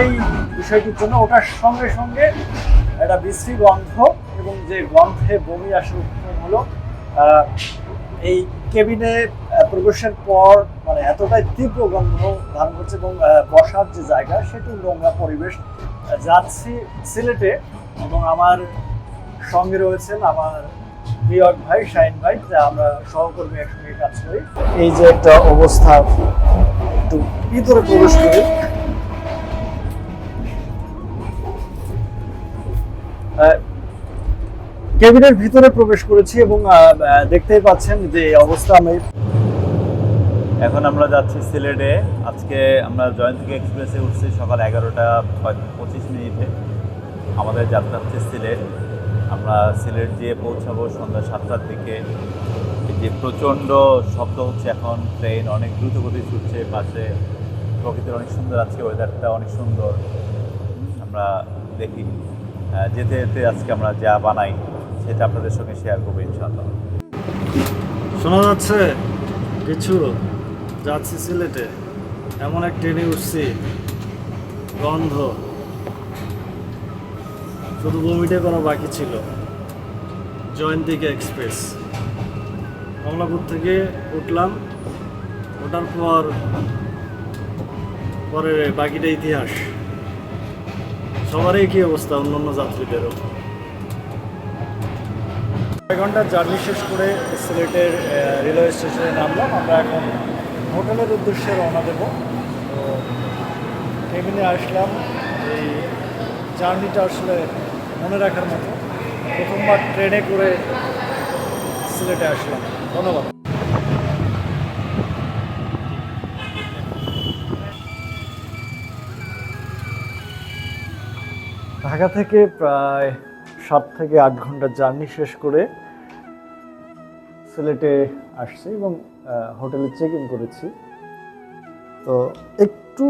এই বিষয়টির জন্য ওটার সঙ্গে সঙ্গে একটা বিশ্রী গন্ধ এবং যে গন্ধে বমি আসার উপক্রম হলো এই কেবিনে প্রবেশের পর মানে এতটাই তীব্র গন্ধ ধারণ করছে এবং বসার যে জায়গা সেটি নোংরা পরিবেশ যাচ্ছি সিলেটে এবং আমার সঙ্গে রয়েছেন আমার এক ভাই, শাহিন ভাই, যা আমরা সহকর্মী একসঙ্গে কাজ করি। এই যে একটা অবস্থা, একটু ভিতরে প্রবেশ করি। কেবিনের ভিতরে প্রবেশ করেছি এবং দেখতেই পাচ্ছেন যে অবস্থা আমি এখন আমরা যাচ্ছি সিলেটে। আজকে আমরা জয়ন্তী এক্সপ্রেসে উঠছি সকাল এগারোটা পঁচিশ মিনিটে। আমাদের যাত্রা হচ্ছে সিলেট। আমরা সিলেট যেয়ে পৌঁছাবো সন্ধ্যা সাতটার দিকে। যে প্রচণ্ড শব্দ হচ্ছে এখন, ট্রেন অনেক দ্রুত গতি ছুটছে পাশে। প্রকৃতির অনেক সুন্দর আজকে ওয়েদারটা অনেক সুন্দর। আমরা দেখি যেতে যেতে আজকে আমরা যা বানাই। সেটা আপনাদের সঙ্গে শেয়ার করব ইনশাআল্লাহ। শোনা যাচ্ছে কিছু যাচ্ছি সিলেটে এমন এক ট্রেনে উঠছি, গন্ধ। শুধু বমিটা করা বাকি ছিল। জয়ন্তিকা এক্সপ্রেস। কমলাপুর থেকে উঠলাম। ওঠার পর পরে বাকিটা ইতিহাস। সবারই কি অবস্থা? অন্যান্য যাত্রীদেরও। এক ঘণ্টার জার্নি শেষ করে সিলেটের রেলওয়ে স্টেশনে নামলাম। আমরা এখন হোটেলের উদ্দেশ্যে রওনা দেব। তো কেবিনে আসলাম। এই জার্নিটা আসলে মনে রাখার মতো। প্রথমবার ট্রেনে করে সিলেটে আসলাম। ধন্যবাদ। ঢাকা থেকে প্রায় সাত থেকে আট ঘণ্টার জার্নি শেষ করে সিলেটে আসছি এবং হোটেলে চেক ইন করেছি। তো একটু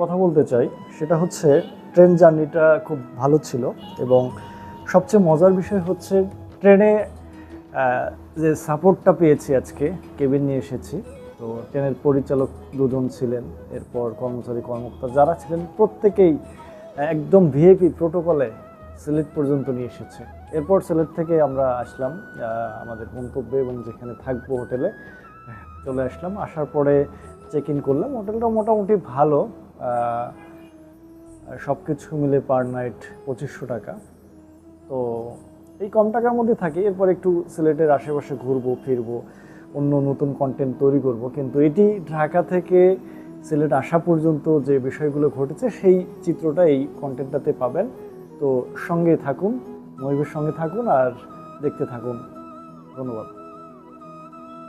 কথা বলতে চাই, সেটা হচ্ছে ট্রেন জার্নিটা খুব ভালো ছিল এবং সবচেয়ে মজার বিষয় হচ্ছে ট্রেনে যে সাপোর্টটা পেয়েছি আজকে, কেবিন নিয়ে এসেছি। তো ট্রেনের পরিচালক দুজন ছিলেন, এরপর কর্মচারী কর্মকর্তা যারা ছিলেন, প্রত্যেকেই একদম ভিআইপি প্রোটোকলে সিলেট পর্যন্ত নিয়ে এসেছে। এরপর সিলেট থেকে আমরা আসলাম আমাদের গন্তব্যে এবং যেখানে থাকব হোটেলে, চলে আসলাম। আসার পরে চেক ইন করলাম, হোটেলটা মোটামুটি ভালো সব কিছু মিলে পার নাইট পঁচিশশো টাকা। তো এই কম টাকার মধ্যে থাকি, এরপর একটু সিলেটের আশেপাশে ঘুরবো, ফিরবো, অন্য নতুন কন্টেন্ট তৈরি করব। কিন্তু এটি ঢাকা থেকে সিলেট আসা পর্যন্ত যে বিষয়গুলো ঘটেছে, সেই চিত্রটা এই কন্টেন্টটাতে পাবেন। তো সঙ্গে থাকুন মহিবের সঙ্গে থাকুন আর দেখতে থাকুন। ধন্যবাদ।